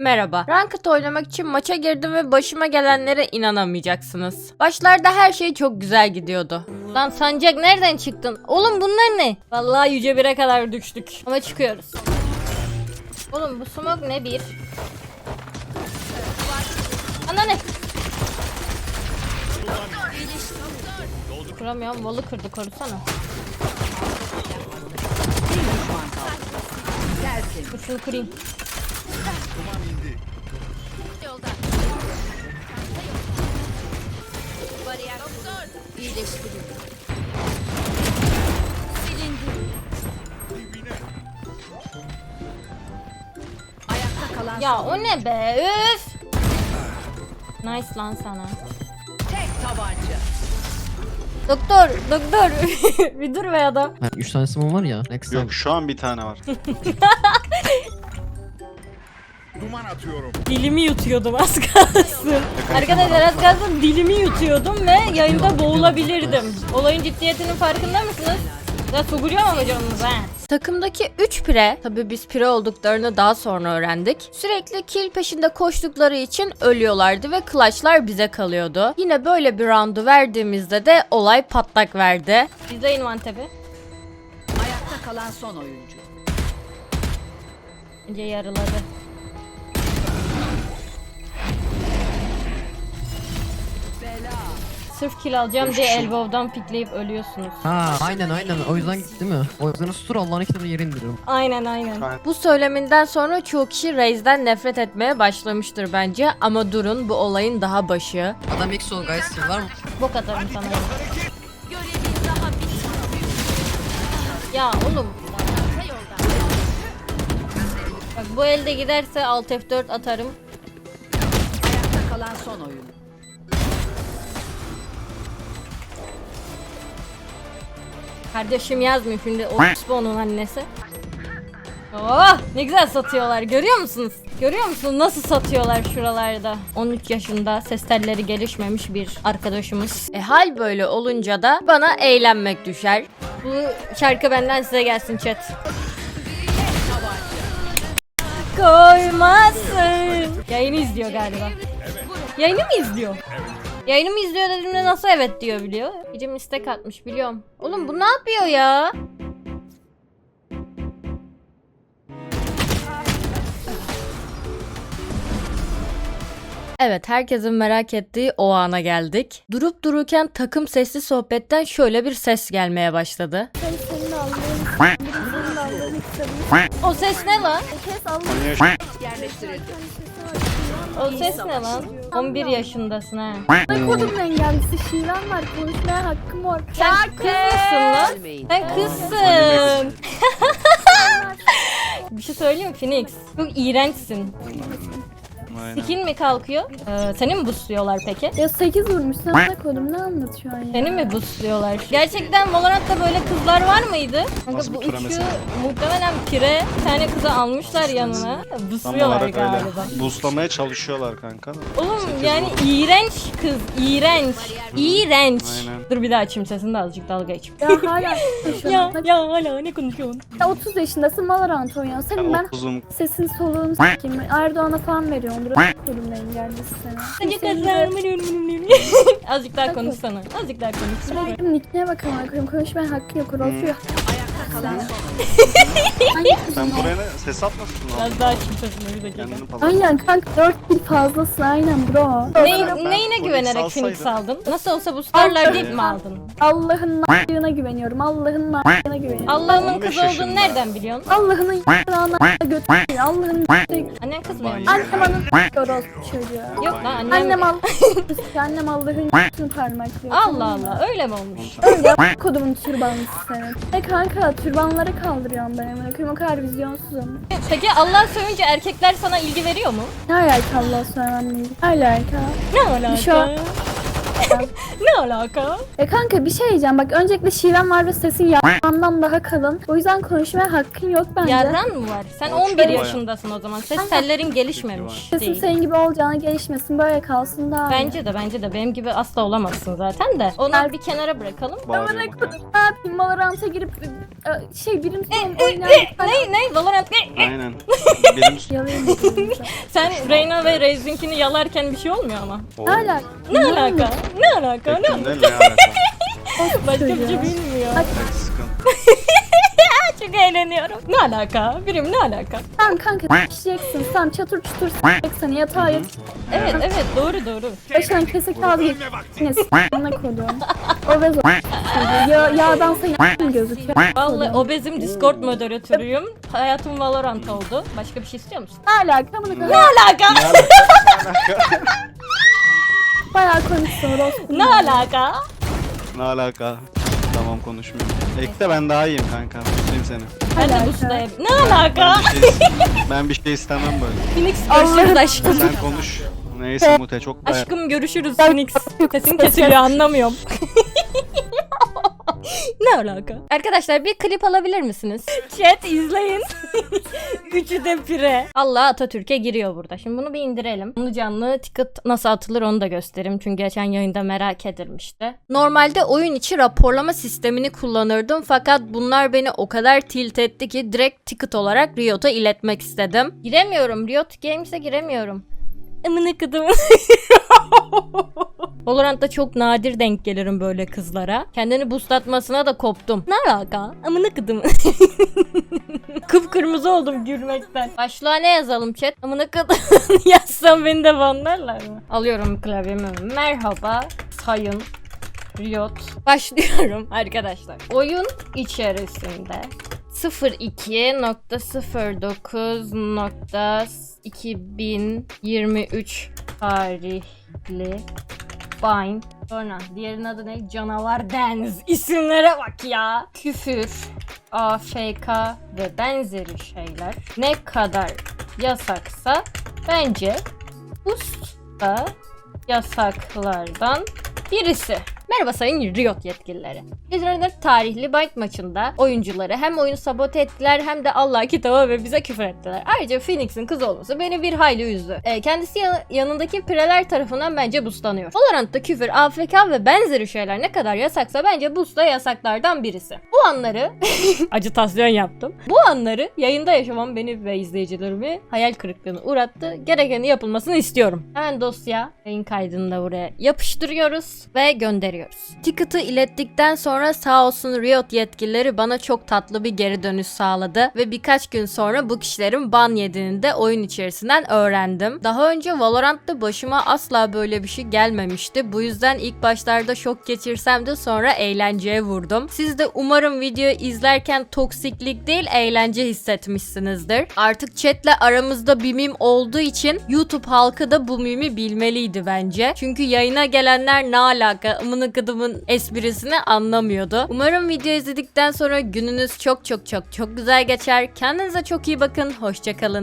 Merhaba. Ranked oynamak için maça girdim ve başıma gelenlere inanamayacaksınız. Başlarda her şey çok güzel gidiyordu. Lan sancak nereden çıktın? Oğlum bunlar ne? Vallahi yüce bire kadar düştük. Ama çıkıyoruz. Oğlum bu smoke ne bir? Ana ne? Kuramıyorum. Volu kırdı korusana. Dur şunu kırayım. Ayakta kalan Ya o ne be? Üf! Nice lan sana. tek tabanca. Doktor, doktor. bir dur be adam. Ha, 3 tane simon var ya. Next time. Yok şu an bir tane var. Duman atıyorum. Dilimi yutuyordum az kalsın. Arkadaşlar az kalsın dilimi yutuyordum ve yayında boğulabilirdim. Olayın ciddiyetinin farkında mısınız? Ya sokuruyor ama canımız ha. Takımdaki 3 pire, tabi biz pire olduklarını daha sonra öğrendik. Sürekli kill peşinde koştukları için ölüyorlardı ve clutchlar bize kalıyordu. Yine böyle bir roundu verdiğimizde de olay patlak verdi. İzleyin Vantep'i. Ayakta kalan son oyuncu. Önce yarıladı. Sırf kill alacağım diye elbow'dan pikleyip ölüyorsunuz. Ha aynen aynen o yüzden gitti mi? O yüzden sustur Allah'ın kitabını yere indiriyorum. Aynen aynen. Aynen. Bu söyleminden sonra çoğu kişi Reis'den nefret etmeye başlamıştır bence ama durun bu olayın daha başı. Adam ilk sol guys var mı? Bok atarım sana. Ya oğlum. Bak bu elde giderse alt F4 atarım. Ayakta kalan son oyuncu. Kardeşim yazmıyor şimdi o onun annesi. Oh ne güzel satıyorlar görüyor musunuz? Görüyor musunuz nasıl satıyorlar şuralarda? 13 yaşında ses telleri gelişmemiş bir arkadaşımız. E hal böyle olunca da bana eğlenmek düşer. Bu şarkı benden size gelsin chat. Koymazsın. Yayını izliyor galiba. Yayını mı izliyor? Yayını mı izliyor dediğimde nasıl evet diyor biliyor. Birim istek atmış biliyorum. Oğlum bu ne yapıyor ya? Evet herkesin merak ettiği o ana geldik. Durup dururken takım sesli sohbetten şöyle bir ses gelmeye başladı. O ses ne lan? Yerleştirildi. O ses ne lan? 11 yaşındasın ha. Kodum engelsi şiven var konuşmaya hakkım var. Sen kız mısın lan? Sen kızsın. bir şey söyleyeyim mi Phoenix? Çok iğrençsin. Aynen. Skin mi kalkıyor? Ee, seni mi busluyorlar peki? Ya 8 vurmuş sen de kodum ne anlatıyorsun ya? Seni mi busluyorlar? Gerçekten Valorant'ta böyle kızlar var mıydı? Kanka Nasıl bu bir üçü mesela? muhtemelen pire bir tane kızı almışlar yanına. Tam Busluyorlar olarak galiba. öyle. Boostlamaya çalışıyorlar kanka. da. Oğlum yani iğrenç kız, iğrenç. İğrenç. Aynen. Dur bir daha açayım sesini de azıcık dalga geçeyim. Ya hala. Ya ya hala ne konuşuyorsun? ya 30 yaşındasın Valorant oynuyorsun. Senin Ben ben 30'um. sesin soluğunu s**eyim. Erdoğan'a falan veriyorum. Bırak kodum engellisi seni. Azıcık daha Azıcık daha konuşsana. Azıcık daha konuşsana. Benim nickine bak ama koyayım. Konuşmaya hakkı yok. Rolfü son Hangi Sen buraya ne? Ses atmasın lan. Biraz daha sesini bir dakika. Kendini pazar. Aynen kanka 4 bir fazlasın aynen bro. Ne, Ben neyine güvenerek alsaydım. Phoenix aldın? Nasıl olsa bu starlar deyip mi aldın? Allah'ın n***ına güveniyorum. Allah'ın n***ına güveniyorum. Allah'ımın 15 kız olduğunu nereden biliyorsun? Allah'ın y***ına götürüyor. Allah'ın y***ına Annen kızmıyor mu? Annem anın orospu çocuğu. Yok lan annem. Annem al. Annem Allah'ın y***ını parmaklıyor. Allah Allah öyle mi olmuş? Öyle kodumun türbanlısı senin. Ne kanka türbanları kaldırıyorum ben emin koyayım o kadar vizyonsuzum. Peki Allah sövünce erkekler sana ilgi veriyor mu? Ne alaka Allah söylemem. Ne alaka? Ne alaka? Şu an- Ne alaka? E kanka bir şey diyeceğim. Bak öncelikle şiven var ve sesin yalandan daha kalın. O yüzden konuşmaya hakkın yok bence. Yarran mı var? Sen Yok, 11 yok. yaşındasın o zaman. Ses tellerin gelişmemiş değil. senin gibi olacağına gelişmesin. Böyle kalsın daha iyi. Bence de bence de benim gibi asla olamazsın zaten de. Onu bir kenara bırakalım. Bağırıyor ne bakalım. Ne yapayım? Valorant'a girip e, şey birim son E, oynayan ne ne Valorant ne? Aynen. Bakalım. Sen Reyna ve Raze'inkini yalarken bir şey olmuyor ama. Ne alaka? Ne alaka? Ne alaka? Ne ne alaka? Başka bir şey bilmiyor. Sıkıntı. Çok eğleniyorum. Ne alaka? Birim ne alaka? Tamam kanka pişeceksin. Tamam çatır çutur s**eceksin. Yatağa yat. Evet evet doğru doğru. Başına kese kağıdı geç. Yine s***ına koydum. Obez o. Ya, yağdan sayı gözüküyor. Vallahi obezim Discord moderatörüyüm. Hayatım Valorant oldu. Başka bir şey istiyor musun? Ne alaka? Ne kadar alaka? bayağı. Orospu. Ne alaka? Ne alaka? Tamam konuşmuyorum. Ekte ben daha iyiyim kanka. Tutayım seni. Ben de Alaka. bu sıraya... Ne alaka? Ben bir şey, ben bir şey istemem böyle. Phoenix görüşürüz aşkım. Sen konuş. Neyse Mute çok da Aşkım görüşürüz Phoenix. Sesin kesiliyor anlamıyorum. ne alaka? Arkadaşlar bir klip alabilir misiniz? Chat izleyin. Üçü de pire. Allah Atatürk'e giriyor burada. Şimdi bunu bir indirelim. Bunu canlı ticket nasıl atılır onu da göstereyim. Çünkü geçen yayında merak edilmişti. Normalde oyun içi raporlama sistemini kullanırdım. Fakat bunlar beni o kadar tilt etti ki direkt ticket olarak Riot'a iletmek istedim. Giremiyorum. Riot Games'e giremiyorum. Amına kıdım. Valorant'ta çok nadir denk gelirim böyle kızlara. Kendini boostlatmasına da koptum. Ne alaka? Amına kıdım. Kıpkırmızı oldum gülmekten. Başlığa ne yazalım chat? Amına kıdım. Yazsam beni de banlarlar mı? Alıyorum klavyemi. Merhaba sayın Riot. Başlıyorum arkadaşlar. Oyun içerisinde 02.09.2023 tarihli Bind. Sonra diğerinin adı ne? Canavar Dance. İsimlere bak ya. Küfür, AFK ve benzeri şeyler ne kadar yasaksa bence Boost da yasaklardan birisi. Merhaba sayın Riot yetkilileri. İzmir'de tarihli Bind maçında oyuncuları hem oyunu sabote ettiler hem de Allah kitabı ve bize küfür ettiler. Ayrıca Phoenix'in kız olması beni bir hayli üzdü. Ee, kendisi ya- yanındaki pireler tarafından bence boostlanıyor. Valorant'ta küfür, AFK ve benzeri şeyler ne kadar yasaksa bence boost da yasaklardan birisi. Bu anları acitasyon yaptım. Bu anları yayında yaşamam beni ve izleyicilerimi hayal kırıklığına uğrattı. Gerekeni yapılmasını istiyorum. Hemen dosya yayın kaydını da buraya yapıştırıyoruz ve gönderiyoruz. Ticket'ı ilettikten sonra sağ olsun Riot yetkilileri bana çok tatlı bir geri dönüş sağladı ve birkaç gün sonra bu kişilerin ban yediğini de oyun içerisinden öğrendim. Daha önce Valorant'ta başıma asla böyle bir şey gelmemişti. Bu yüzden ilk başlarda şok geçirsem de sonra eğlenceye vurdum. Siz de umarım videoyu izlerken toksiklik değil eğlence hissetmişsinizdir. Artık chatle aramızda bir mim olduğu için YouTube halkı da bu mimi bilmeliydi bence. Çünkü yayına gelenler ne alaka amını kıdımın esprisini anlamıyordu. Umarım video izledikten sonra gününüz çok çok çok çok güzel geçer. Kendinize çok iyi bakın. Hoşçakalın.